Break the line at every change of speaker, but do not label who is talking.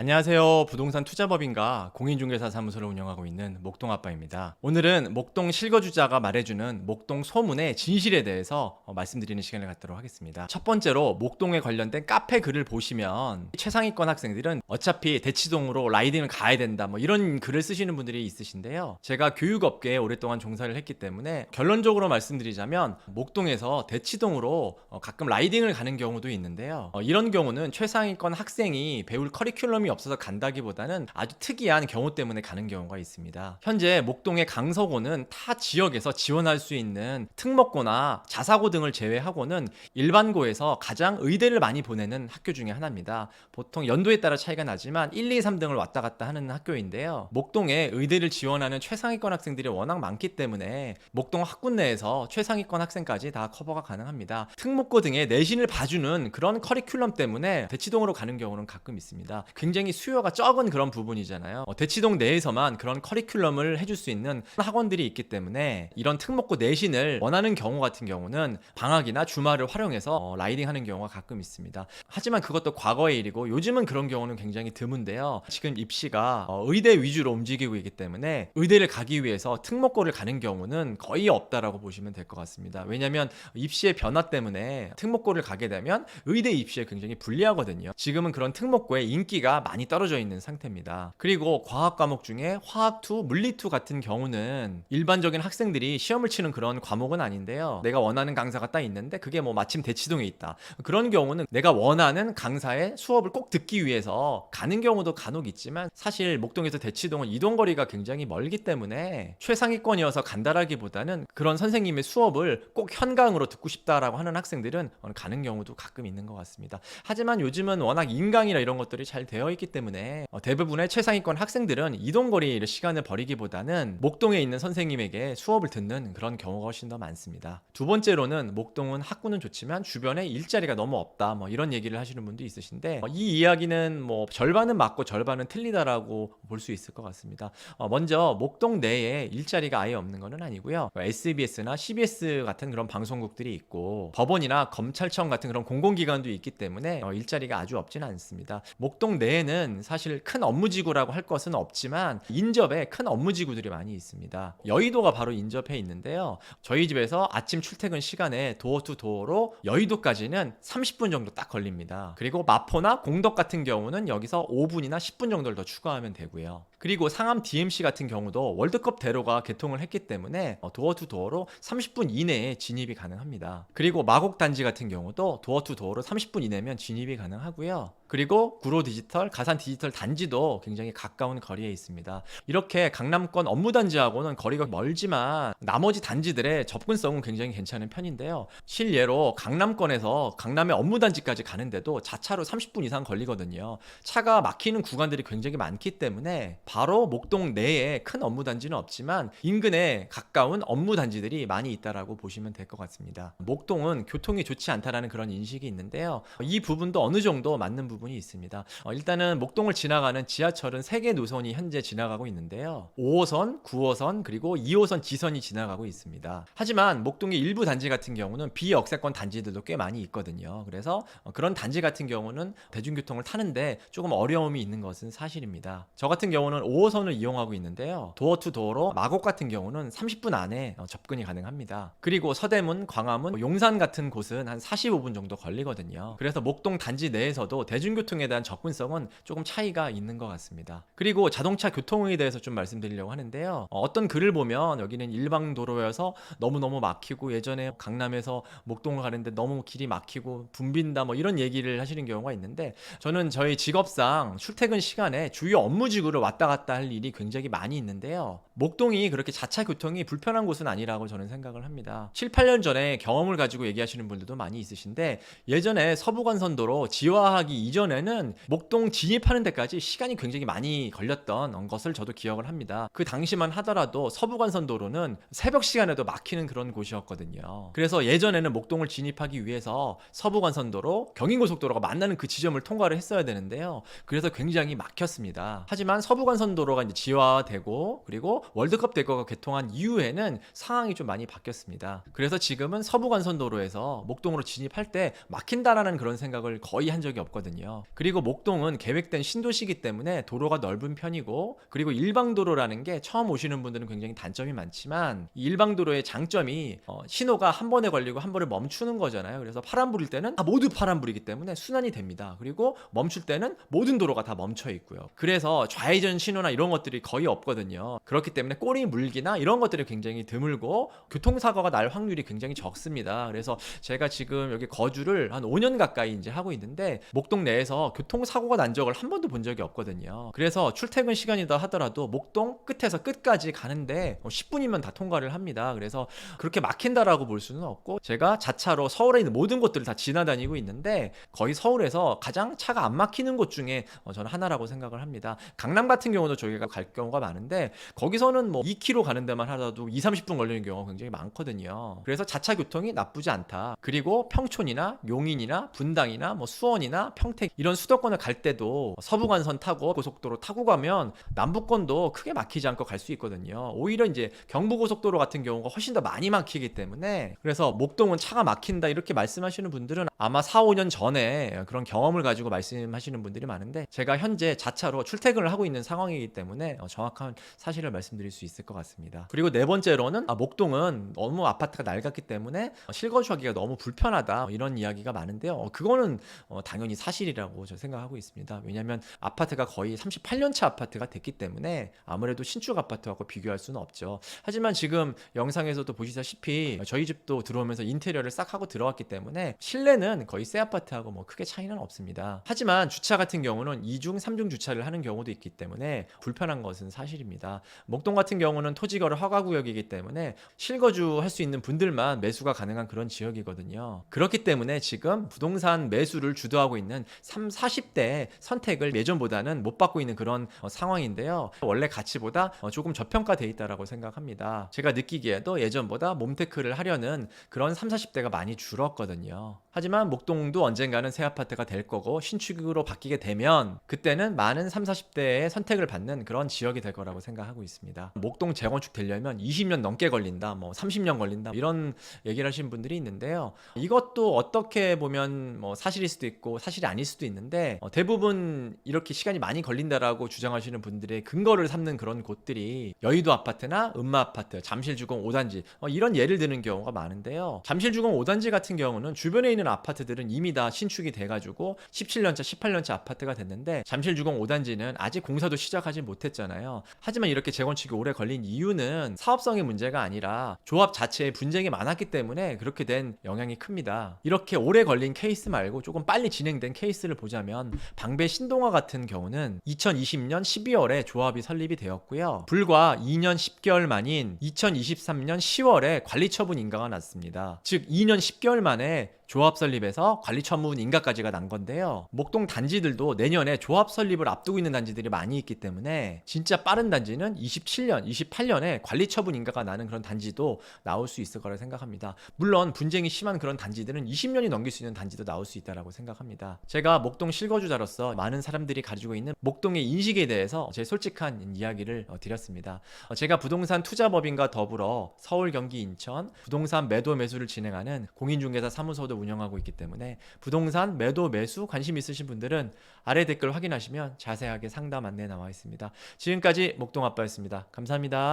안녕하세요. 부동산 투자법인과 공인중개사 사무소를 운영하고 있는 목동 아빠입니다. 오늘은 목동 실거주자가 말해주는 목동 소문의 진실에 대해서 어, 말씀드리는 시간을 갖도록 하겠습니다. 첫 번째로 목동에 관련된 카페 글을 보시면 최상위권 학생들은 어차피 대치동으로 라이딩을 가야 된다 뭐 이런 글을 쓰시는 분들이 있으신데요. 제가 교육업계에 오랫동안 종사를 했기 때문에 결론적으로 말씀드리자면 목동에서 대치동으로 어, 가끔 라이딩을 가는 경우도 있는데요. 어, 이런 경우는 최상위권 학생이 배울 커리큘럼이 없어서 간다기보다는 아주 특이한 경우 때문에 가는 경우가 있습니다. 현재 목동의 강서고는 타 지역에서 지원할 수 있는 특목고나 자사고 등을 제외하고는 일반고에서 가장 의대를 많이 보내는 학교 중에 하나입니다. 보통 연도에 따라 차이가 나지만 1, 2, 3등을 왔다 갔다 하는 학교인데요. 목동에 의대를 지원하는 최상위권 학생들이 워낙 많기 때문에 목동 학군 내에서 최상위권 학생까지 다 커버가 가능합니다. 특목고 등의 내신을 봐주는 그런 커리큘럼 때문에 대치동으로 가는 경우는 가끔 있습니다. 굉장히 수요가 적은 그런 부분이잖아요. 어, 대치동 내에서만 그런 커리큘럼을 해줄 수 있는 학원들이 있기 때문에 이런 특목고 내신을 원하는 경우 같은 경우는 방학이나 주말을 활용해서 어, 라이딩하는 경우가 가끔 있습니다. 하지만 그것도 과거의 일이고 요즘은 그런 경우는 굉장히 드문데요. 지금 입시가 어, 의대 위주로 움직이고 있기 때문에 의대를 가기 위해서 특목고를 가는 경우는 거의 없다라고 보시면 될 것 같습니다. 왜냐하면 입시의 변화 때문에 특목고를 가게 되면 의대 입시에 굉장히 불리하거든요. 지금은 그런 특목고의 인기가 많이 떨어져 있는 상태입니다. 그리고 과학 과목 중에 화학 2, 물리 2 같은 경우는 일반적인 학생들이 시험을 치는 그런 과목은 아닌데요. 내가 원하는 강사가 딱 있는데 그게 뭐 마침 대치동에 있다. 그런 경우는 내가 원하는 강사의 수업을 꼭 듣기 위해서 가는 경우도 간혹 있지만 사실 목동에서 대치동은 이동 거리가 굉장히 멀기 때문에 최상위권이어서 간다라기보다는 그런 선생님의 수업을 꼭 현강으로 듣고 싶다라고 하는 학생들은 가는 경우도 가끔 있는 것 같습니다. 하지만 요즘은 워낙 인강이나 이런 것들이 잘 되어 있기 때문에 어, 대부분의 최상위권 학생들은 이동 거리에 시간을 버리기보다는 목동에 있는 선생님에게 수업을 듣는 그런 경우가 훨씬 더 많습니다. 두 번째로는 목동은 학구는 좋지만 주변에 일자리가 너무 없다 뭐 이런 얘기를 하시는 분도 있으신데 어, 이 이야기는 뭐 절반은 맞고 절반은 틀리다라고 볼 수 있을 것 같습니다. 어, 먼저 목동 내에 일자리가 아예 없는 것은 아니고요. SBS나 CBS 같은 그런 방송국들이 있고 법원이나 검찰청 같은 그런 공공기관도 있기 때문에 어, 일자리가 아주 없지는 않습니다. 목동 내에는 사실 큰 업무지구라고 할 것은 없지만 인접에 큰 업무지구들이 많이 있습니다. 여의도가 바로 인접해 있는데요. 저희 집에서 아침 출퇴근 시간에 도어 투 도어로 여의도까지는 30분 정도 딱 걸립니다. 그리고 마포나 공덕 같은 경우는 여기서 5분이나 10분 정도를 더 추가하면 되고요. 그리고 상암 DMC 같은 경우도 월드컵 대로가 개통을 했기 때문에 어, 도어 투 도어로 30분 이내에 진입이 가능합니다. 그리고 마곡 단지 같은 경우도 도어 투 도어로 30분 이내면 진입이 가능하고요. 그리고 구로 디지털, 가산 디지털 단지도 굉장히 가까운 거리에 있습니다. 이렇게 강남권 업무 단지하고는 거리가 멀지만 나머지 단지들의 접근성은 굉장히 괜찮은 편인데요. 실예로 강남권에서 강남의 업무 단지까지 가는데도 자차로 30분 이상 걸리거든요. 차가 막히는 구간들이 굉장히 많기 때문에 바로 목동 내에 큰 업무 단지는 없지만 인근에 가까운 업무 단지들이 많이 있다라고 보시면 될 것 같습니다. 목동은 교통이 좋지 않다라는 그런 인식이 있는데요. 이 부분도 어느 정도 맞는 부분 이 있습니다. 어, 일단은 목동을 지나가는 지하철은 세개 노선이 현재 지나가고 있는데요. 5호선, 9호선, 그리고 2호선 지선이 지나가고 있습니다. 하지만 목동의 일부 단지 같은 경우는 비역세권 단지들도 꽤 많이 있거든요. 그래서 어, 그런 단지 같은 경우는 대중교통을 타는데 조금 어려움이 있는 것은 사실입니다. 저 같은 경우는 5호선을 이용하고 있는데요. 도어 투 도어로 마곡 같은 경우는 30분 안에 어, 접근이 가능합니다. 그리고 서대문, 광화문, 용산 같은 곳은 한 45분 정도 걸리거든요. 그래서 목동 단지 내에서도 대중 교통에 대한 접근성은 조금 차이가 있는 것 같습니다. 그리고 자동차 교통에 대해서 좀 말씀드리려고 하는데요. 어, 어떤 글을 보면 여기는 일방 도로여서 너무너무 막히고 예전에 강남에서 목동을 가는데 너무 길이 막히고 붐빈다 뭐 이런 얘기를 하시는 경우가 있는데 저는 저희 직업상 출퇴근 시간에 주요 업무지구를 왔다 갔다 할 일이 굉장히 많이 있는데요. 목동이 그렇게 자차 교통이 불편한 곳은 아니라고 저는 생각을 합니다. 7, 8년 전에 경험을 가지고 얘기하시는 분들도 많이 있으신데 예전에 서부간선도로 지화하기 이전 에는 목동 진입하는 데까지 시간이 굉장히 많이 걸렸던 것을 저도 기억을 합니다. 그 당시만 하더라도 서부간선도로는 새벽 시간에도 막히는 그런 곳이었거든요. 그래서 예전에는 목동을 진입하기 위해서 서부간선도로 경인고속도로가 만나는 그 지점을 통과를 했어야 되는데요. 그래서 굉장히 막혔습니다. 하지만 서부간선도로가 이제 지화되고 그리고 월드컵 대거가 개통한 이후에는 상황이 좀 많이 바뀌었습니다. 그래서 지금은 서부간선도로에서 목동으로 진입할 때 막힌다라는 그런 생각을 거의 한 적이 없거든요. 있거든요. 그리고 목동은 계획된 신도시이기 때문에 도로가 넓은 편이고 그리고 일방도로라는 게 처음 오시는 분들은 굉장히 단점이 많지만 이 일방도로의 장점이 어, 신호가 한 번에 걸리고 한 번에 멈추는 거잖아요. 그래서 파란불일 때는 다 모두 파란불이기 때문에 순환이 됩니다. 그리고 멈출 때는 모든 도로가 다 멈춰 있고요. 그래서 좌회전 신호나 이런 것들이 거의 없거든요. 그렇기 때문에 꼬리 물기나 이런 것들이 굉장히 드물고 교통사고가 날 확률이 굉장히 적습니다. 그래서 제가 지금 여기 거주를 한 5년 가까이 이제 하고 있는데 목동 내 에서 교통사고가 난 적을 한 번도 본 적이 없거든요. 그래서 출퇴근 시간이다 하더라도 목동 끝에서 끝까지 가는데 10분이면 다 통과를 합니다. 그래서 그렇게 막힌다라고 볼 수는 없고 제가 자차로 서울에 있는 모든 곳들을 다 지나다니고 있는데 거의 서울에서 가장 차가 안 막히는 곳 중에 어, 저는 하나라고 생각을 합니다. 강남 같은 경우도 저희가 갈 경우가 많은데 거기서는 뭐 2km 가는 데만 하더라도 2, 30분 걸리는 경우가 굉장히 많거든요. 그래서 자차 교통이 나쁘지 않다. 그리고 평촌이나 용인이나 분당이나 뭐 수원이나 평택 이런 수도권을 갈 때도 서부간선 타고 고속도로 타고 가면 남부권도 크게 막히지 않고 갈 수 있거든요. 오히려 이제 경부고속도로 같은 경우가 훨씬 더 많이 막히기 때문에 그래서 목동은 차가 막힌다 이렇게 말씀하시는 분들은 아마 4, 5년 전에 그런 경험을 가지고 말씀하시는 분들이 많은데 제가 현재 자차로 출퇴근을 하고 있는 상황이기 때문에 어, 정확한 사실을 말씀드릴 수 있을 것 같습니다. 그리고 네 번째로는 아, 목동은 너무 아파트가 낡았기 때문에 어, 실거주하기가 너무 불편하다 어, 이런 이야기가 많은데요. 어, 그거는 어, 당연히 사실 이라고 저 생각하고 있습니다. 왜냐하면 아파트가 거의 38년차 아파트가 됐기 때문에 아무래도 신축 아파트하고 비교할 수는 없죠. 하지만 지금 영상에서도 보시다시피 저희 집도 들어오면서 인테리어를 싹 하고 들어왔기 때문에 실내는 거의 새 아파트하고 뭐 크게 차이는 없습니다. 하지만 주차 같은 경우는 2중, 3중 주차를 하는 경우도 있기 때문에 불편한 것은 사실입니다. 목동 같은 경우는 토지거래 허가 구역이기 때문에 실거주 할 수 있는 분들만 매수가 가능한 그런 지역이거든요. 그렇기 때문에 지금 부동산 매수를 주도하고 있는 3, 40대 선택을 예전보다는 못 받고 있는 그런 어, 상황인데요. 원래 가치보다 어, 조금 저평가돼 있다라고 생각합니다. 제가 느끼기에도 예전보다 몸테크를 하려는 그런 3, 40대가 많이 줄었거든요. 하지만 목동도 언젠가는 새 아파트가 될 거고 신축으로 바뀌게 되면 그때는 많은 3, 40대의 선택을 받는 그런 지역이 될 거라고 생각하고 있습니다. 목동 재건축 되려면 20년 넘게 걸린다, 뭐 30년 걸린다 이런 얘기를 하시는 분들이 있는데요. 이것도 어떻게 보면 뭐 사실일 수도 있고 사실이 아닐 수도 있는데 어, 대부분 이렇게 시간이 많이 걸린다라고 주장하시는 분들의 근거를 삼는 그런 곳들이 여의도 아파트나 음마 아파트, 잠실주공 5단지 어, 이런 예를 드는 경우가 많은데요. 잠실주공 5단지 같은 경우는 주변에 있는 아파트들은 이미 다 신축이 돼가지고 17년차, 18년차 아파트가 됐는데 잠실주공 5단지는 아직 공사도 시작하지 못했잖아요. 하지만 이렇게 재건축이 오래 걸린 이유는 사업성의 문제가 아니라 조합 자체에 분쟁이 많았기 때문에 그렇게 된 영향이 큽니다. 이렇게 오래 걸린 케이스 말고 조금 빨리 진행된 케이스 를 보자면 방배 신동화 같은 경우는 2020년 12월에 조합이 설립이 되었고요. 불과 2년 10개월 만인 2023년 10월에 관리 처분 인가가 났습니다. 즉 2년 10개월 만에 조합 설립에서 관리 처분 인가까지가 난 건데요. 목동 단지들도 내년에 조합 설립을 앞두고 있는 단지들이 많이 있기 때문에 진짜 빠른 단지는 27년, 28년에 관리 처분 인가가 나는 그런 단지도 나올 수 있을 거라 생각합니다. 물론 분쟁이 심한 그런 단지들은 20년이 넘길 수 있는 단지도 나올 수 있다라고 생각합니다. 제가 목동 실거주자로서 많은 사람들이 가지고 있는 목동의 인식에 대해서 제 솔직한 이야기를 어, 드렸습니다. 어, 제가 부동산 투자법인과 더불어 서울, 경기, 인천 부동산 매도 매수를 진행하는 공인중개사 사무소도 운영하고 있기 때문에 부동산 매도 매수 관심 있으신 분들은 아래 댓글 확인하시면 자세하게 상담 안내 나와 있습니다. 지금까지 목동 아빠였습니다. 감사합니다.